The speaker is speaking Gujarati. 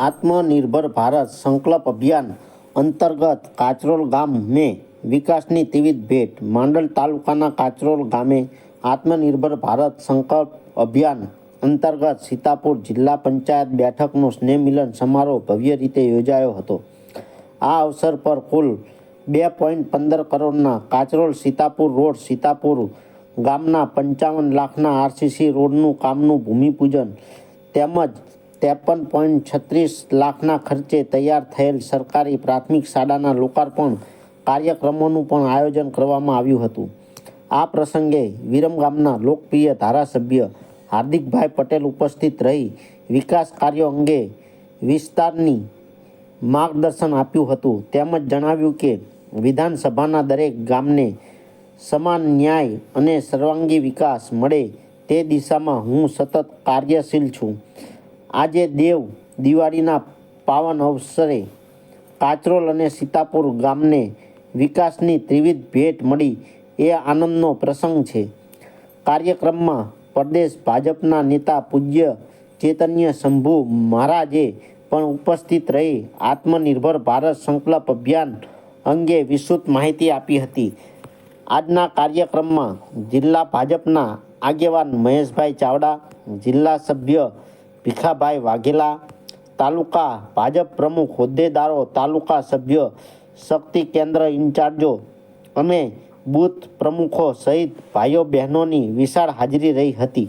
આત્મનિર્ભર ભારત સંકલ્પ અભિયાન અંતર્ગત કાચરોલ ગામે વિકાસની ત્રિવિધ ભેટ. માંડલ તાલુકાના કાચરોલ ગામે આત્મનિર્ભર ભારત સંકલ્પ અભિયાન અંતર્ગત સીતાપુર જિલ્લા પંચાયત બેઠકનો સ્નેહ મિલન સમારોહ ભવ્ય રીતે યોજાયો હતો. આ અવસર પર કુલ બે પોઈન્ટ પંદર કરોડના કાચરોલ સીતાપુર રોડ, સીતાપુર ગામના પંચાવન લાખના આરસીસી રોડનું કામનું ભૂમિપૂજન તેમજ ત્રેપન પોઈન્ટ છત્રીસ લાખના ખર્ચે તૈયાર થયેલ સરકારી પ્રાથમિક શાળાના લોકાર્પણ કાર્યક્રમોનું પણ આયોજન કરવામાં આવ્યું હતું. આ પ્રસંગે વિરમગામના લોકપ્રિય ધારાસભ્ય હાર્દિકભાઈ પટેલ ઉપસ્થિત રહી વિકાસ કાર્યો અંગે વિસ્તારની માર્ગદર્શન આપ્યું હતું. તેમજ જણાવ્યું કે વિધાનસભાના દરેક ગામને સમાન ન્યાય અને સર્વાંગી વિકાસ મળે તે દિશામાં હું સતત કાર્યશીલ છું. આજે દેવ દિવાળીના પાવન અવસરે કાચરોલ અને સીતાપુર ગામને વિકાસની ત્રિવિધ ભેટ મળી એ આનંદનો પ્રસંગ છે. કાર્યક્રમમાં પ્રદેશ ભાજપના નેતા પૂજ્ય ચૈતન્ય શંભુ મહારાજે પણ ઉપસ્થિત રહી આત્મનિર્ભર ભારત સંકલ્પ અભિયાન અંગે વિસ્તૃત માહિતી આપી હતી. આજના કાર્યક્રમમાં જિલ્લા ભાજપના આગેવાન મહેશભાઈ ચાવડા, જિલ્લા સભ્ય ભીખાભાઈ વાઘેલા, તાલુકા ભાજપ પ્રમુખ, હોદ્દેદારો, તાલુકા સભ્ય, શક્તિ કેન્દ્ર ઇન્ચાર્જો અને બૂથ પ્રમુખો સહિત ભાઈઓ બહેનોની વિશાળ હાજરી રહી હતી.